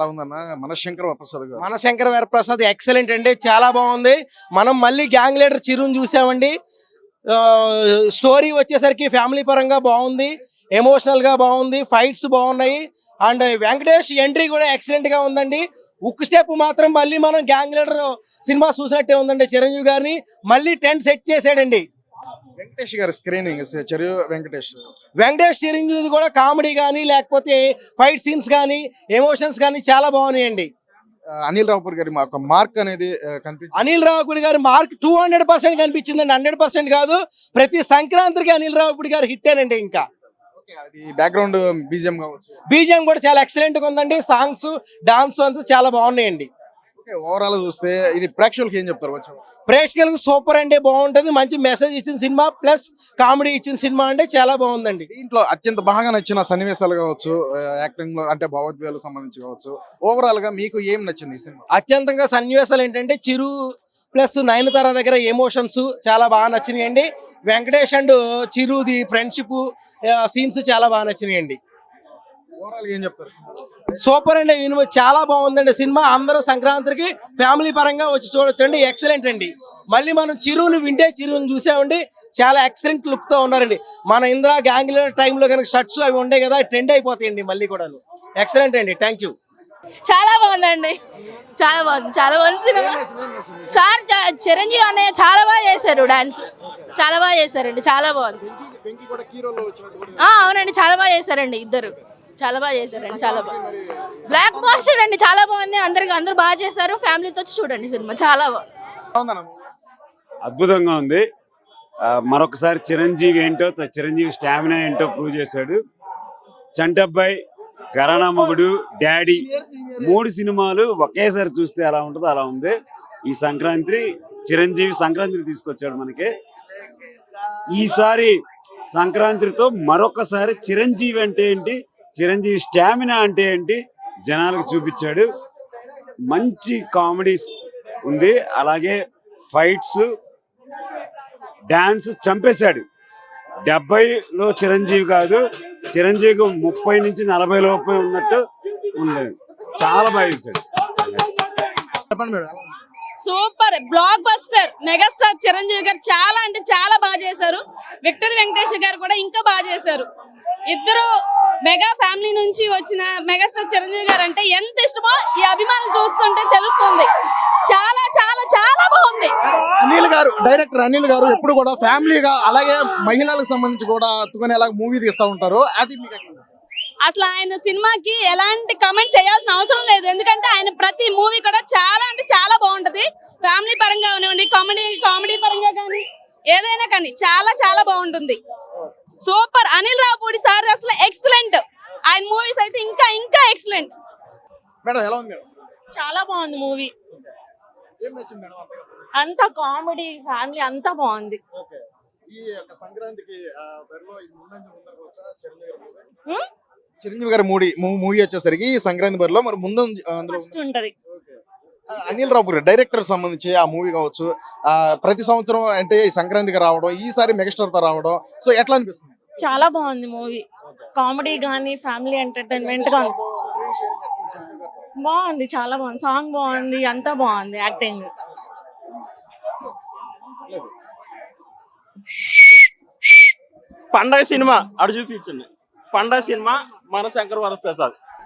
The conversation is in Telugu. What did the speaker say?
ఎలా ఉందన్న? ప్రసాద్ గారు. మన శంకర వరప్రసాద్ ఎక్సలెంట్ అండి చాలా బాగుంది. మనం మళ్ళీ గ్యాంగ్ లీడర్ చిరుని చూసామండి. స్టోరీ వచ్చేసరికి ఫ్యామిలీ పరంగా బాగుంది ఎమోషనల్గా బాగుంది ఫైట్స్ బాగున్నాయి. అండ్ వెంకటేష్ ఎంట్రీ కూడా ఎక్సలెంట్గా ఉందండి. ఉక్కు స్టెప్ మాత్రం మళ్ళీ మనం గ్యాంగ్ లీడర్ సినిమా చూసినట్టే ఉందండి చిరంజీవి గారిని. మళ్ళీ టెంట్ సెట్ చేసాడండి. వెంకటేష్ గారి స్క్రీనింగ్ చెరువు వెంకటేష్. వెంకటేష్ చిరంజీవి కూడా కామెడీ కానీ లేకపోతే ఫైట్ సీన్స్ కానీ ఎమోషన్స్ కానీ చాలా బాగున్నాయండి. అనిల్ రావుపూర్ గారి మా ఒక మార్క్ అనేది కనిపించింది. అనిల్ రావుపూడి గారి మార్క్ టూ హండ్రెడ్ పర్సెంట్ కనిపించిందండి. హండ్రెడ్ పర్సెంట్ కాదు ప్రతి సంక్రాంతికి అనిల్ రావుపూడి గారు హిట్ అనండి ఇంకా. అది బ్యాక్గ్రౌండ్ బీజిఎం కావచ్చు. బీజిఎం కూడా చాలా ఎక్సలెంట్గా ఉందండి. సాంగ్స్ డాన్స్ అంతా చాలా బాగున్నాయండి. ఓవరాల్ చూస్తే ఇది ప్రేక్షకులకి ఏం చెప్తారు వచ్చాము ప్రేక్షకులకు సూపర్ అండి బాగుంటది మంచి మెసేజ్ ఇచ్చిన సినిమా ప్లస్ కామెడీ ఇచ్చిన సినిమా అంటే చాలా బాగుందండి. దీంట్లో అత్యంత బాగా నచ్చిన సన్నివేశాలు కావచ్చు యాక్టింగ్లో అంటే భావోద్వేగాలకు సంబంధించి కావచ్చు ఓవరాల్గా మీకు ఏం నచ్చింది ఈ సినిమా? అత్యంతంగా సన్నివేశాలు ఏంటంటే చిరు ప్లస్ నయనతార దగ్గర ఎమోషన్స్ చాలా బాగా నచ్చినాయండి. వెంకటేష్ అండ్ చిరుది ఫ్రెండ్షిప్ సీన్స్ చాలా బాగా నచ్చినాయండి. ఏం చెప్తారు? సూపర్ అండి వినుమ చాలా బాగుందండి. సినిమా అందరూ సంక్రాంతికి ఫ్యామిలీ పరంగా వచ్చి చూడొచ్చండి. ఎక్సలెంట్ అండి. మళ్ళీ మనం చిరువుని వింటే చిరువుని చూసామండి. చాలా ఎక్సలెంట్ లుక్తో ఉన్నారండి. మన ఇందిరా గ్యాంగ్ టైంలో కనుక షర్ట్స్ అవి ఉండే కదా ట్రెండ్ అయిపోతాయండి మళ్ళీ కూడా ఎక్సలెంట్ అండి. థ్యాంక్ యూ చాలా బాగుందండి. చాలా బాగుంది. చాలా బాగుంది సినిమా. సార్ చిరంజీవి అన్నయ్య చాలా బాగా చేశారు డాన్స్ చాలా బాగా చేశారండి. చాలా బాగుంది. ఆ, అవునండి. చాలా బాగా చేశారండి ఇద్దరు. చాలా బాగా చేశారండి చాలా బాగా. బ్లాక్ బాస్టర్ అండి చాలా బాగుంది. అందరికి అందరూ బాగా చేశారు. ఫ్యామిలీతో వచ్చి చూడండి సినిమా చాలా బాగుంది అద్భుతంగా ఉంది. ఆ, మరొకసారి చిరంజీవి ఏంటో చిరంజీవి స్టామినా ఏంటో ప్రూవ్ చేశాడు. చంటబ్బాయి కరాణా మగుడు డాడీ మూడు సినిమాలు ఒకేసారి చూస్తే ఎలా ఉంటుందో అలా ఉంది. ఈ సంక్రాంతి చిరంజీవి సంక్రాంతి తీసుకొచ్చాడు మనకి. ఈసారి సంక్రాంతితో మరొకసారి చిరంజీవి అంటే ఏంటి? చిరంజీవి స్టామినా అంటే ఏంటి? జనాలకు చూపించాడు. మంచి కామెడీస్ ఉంది. అలాగే ఫైట్స్ డాన్స్ చంపేశాడు. డెబ్బైలో చిరంజీవి కాదు. చిరంజీవికి ముప్పై నుంచి నలభై లోపే ఉన్నట్టు ఉండేది. చాలా బాగా చేశాడు. చెప్పండి madam. Super. Blockbuster. Megastar Chiranjeevi గారు చాలా అంటే చాలా బాగా చేశారు. విక్టర్ వెంకటేష్ గారు కూడా ఇంకా బాగా చేశారు. ఇద్దరు మెగా ఫ్యామిలీ నుంచి వచ్చిన మెగాస్టార్ చిరంజీవి గారు అంటే ఎంత ఇష్టమో ఈ అభిమానులు చూస్తుంటే తెలుస్తుంది. చాలా చాలా చాలా బాగుంది. అనిల్ గారు డైరెక్టర్ అనిల్ గారు ఎప్పుడు కూడా ఫ్యామిలీగా అలాగే మహిళలకు సంబంధించి కూడా అత్తుకునేలా మూవీ తీస్తా ఉంటారు. అది? అసలు ఆయన సినిమాకి ఎలాంటి కమెంట్ చేయాల్సిన అవసరం లేదు. ఎందుకంటే ఆయన ప్రతి మూవీ కూడా చాలా అంటే చాలా బాగుంటది. ఫ్యామిలీ పరంగా కానివ్వండి కామెడీ కామెడీ పరంగా కానీ ఏదైనా కానీ చాలా చాలా బాగుంటుంది. సూపర్ అనిల్ రావుపూడి సార్ అసలు ఎక్సలెంట్ ఆయన మూవీస్ అయితే ఇంకా ఇంకా ఎక్సలెంట్ మేడం ఎలా ఉంది మేడం చాలా బాగుంది మూవీ ఏం నచ్చింది మేడం అంతగా? అంతా కామెడీ ఫ్యామిలీ అంతా బాగుంది ఓకే. ఈ యొక్క సంక్రాంతికి చిరంజీవి గారి movie? హ్మ్? చిరంజీవి గారి మూవీ మూవీ వచ్చేసరికి ఈ సంక్రాంతి బరిలో మరి ముందు అందులో ఉంటది అనిల్ రావుపూర్ డైరెక్టర్ సంబంధించి ఆ మూవీ కావచ్చు ఆ ప్రతి సంవత్సరం అంటే ఈ సంక్రాంతికి రావడం ఈసారి మెగాస్టార్తో రావడం సో ఎట్లా అనిపిస్తుంది? చాలా బాగుంది మూవీ కామెడీ గానీ ఫ్యామిలీ ఎంటర్టైన్మెంట్గా ఉంది. బాగుంది చాలా బాగుంది. సాంగ్ బాగుంది అంతా బాగుంది యాక్టింగ్ పండగ సినిమా అడు చూపించండి. పండగ సినిమా మన శంకర్ వరప్రసాద్.